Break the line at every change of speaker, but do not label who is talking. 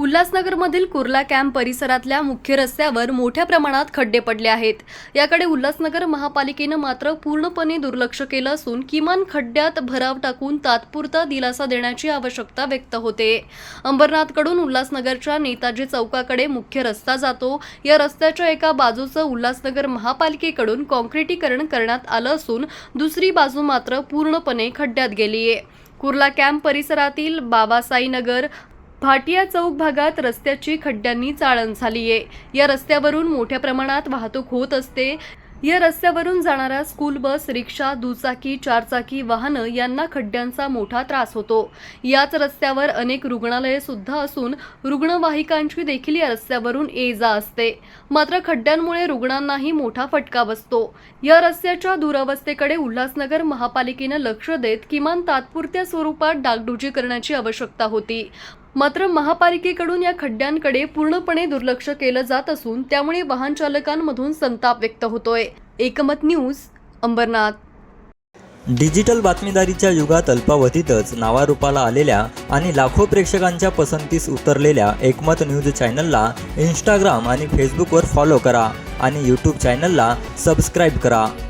उल्हासनगरमधील Kurla camp परिसरातल्या मुख्य रस्त्यावर मोठ्या प्रमाणात खड्डे पडले आहेत. याकडे उल्हासनगर महापालिकेनं मात्र पूर्णपणे दुर्लक्ष केलं असून किमान खड्ड्यात भराव टाकून तात्पुरता दिलासा देण्याची आवश्यकता व्यक्त होते. अंबरनाथकडून उल्हासनगरच्या नेताजी चौकाकडे मुख्य रस्ता जातो. या रस्त्याच्या एका बाजूचं उल्हासनगर महापालिकेकडून कॉन्क्रिटीकरण करण्यात आलं असून दुसरी बाजू मात्र पूर्णपणे खड्ड्यात गेलीये. कुर्ला कॅम्प परिसरातील बाबासाईनगर भाटिया चौक भागात रस्त्याची खड्ड्यांनी चाळण झाली आहे या रस्त्यावरून मोठ्या प्रमाणात वाहतूक होत असते. या रस्त्यावरून जाणाऱ्या स्कूल बस रिक्षा दुचाकी चारचाकी वाहनं यांना खड्ड्यांचा मोठा त्रास होतो. याच रस्त्यावर अनेक रुग्णालये सुद्धा असून रुग्णवाहिकांची देखील या रस्त्यावरून ये जा असते. मात्र खड्ड्यांमुळे रुग्णांनाही मोठा फटका बसतो. या रस्त्याच्या दुरावस्थेकडे उल्हासनगर महापालिकेनं लक्ष देत किमान तात्पुरत्या स्वरूपात डागडुजी करण्याची आवश्यकता होती. मात्र महापालिकेकडून या खड्ड्यांकडे पूर्णपणे दुर्लक्ष केलं जात असून त्यामुळे वाहन चालकांमधून संताप व्यक्त होतोय. एकमत न्यूज अंबरनाथ.
डिजिटल बातमीदारीच्या युगात अल्पावधीतच नावारूपाला आलेल्या आणि लाखो प्रेक्षकांच्या पसंतीस उतरलेल्या एकमत न्यूज चॅनलला इंस्टाग्राम आणि फेसबुकवर फॉलो करा आणि यूट्यूब चॅनलला सबस्क्राईब करा.